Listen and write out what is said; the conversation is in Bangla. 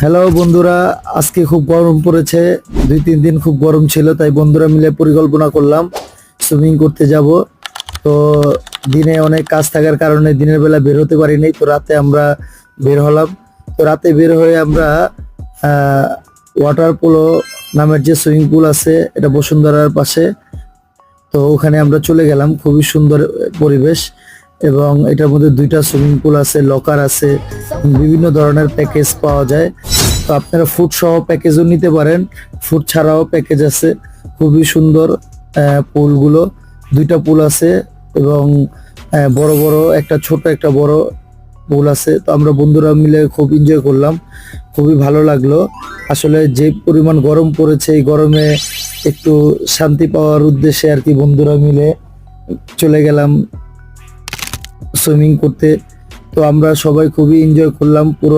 হ্যালো বন্ধুরা। আজকে খুব গরম পড়েছে। দুই, তিন দিন খুব গরম ছিল, তাই বন্ধুরা মিলে পরিকল্পনা করলাম সুইমিং করতে যাব। তো দিনে অনেক কাজ থাকার কারণে দিনের বেলা বের হতে পারিনি, তো রাতে আমরা বের হলাম। তো রাতে বের হয়ে আমরা ওয়াটার পোলো নামের যে সুইমিং পুল আছে, এটা বসুন্ধরার পাশে। তো ওখানে আমরা চলে গেলাম। খুবই সুন্দর পরিবেশ। এবং এটার মধ্যে দুইটা সুইমিং পুল আছে, লকার আছে, বিভিন্ন ধরনের প্যাকেজ পাওয়া যায়। তো আপনারা ফুড সহ প্যাকেজও নিতে পারেন। ফুড ছাড়াও প্যাকেজ আছে। খুবই সুন্দর পুলগুলো। দুইটা পুল আছে এবং বড় বড় একটা ছোট একটা বড় পুল আছে। তো আমরা বন্ধুরা মিলে খুব এনজয় করলাম। খুবই ভালো লাগল। আসলে যে পরিমাণ গরম পড়েছে, এই গরমে একটু শান্তি পাওয়ার উদ্দেশ্যে আর কি বন্ধুরা মিলে চলে গেলাম। সুইমিং করতে। তো আমরা সবাই খুবই এনজয় করলাম। পুরো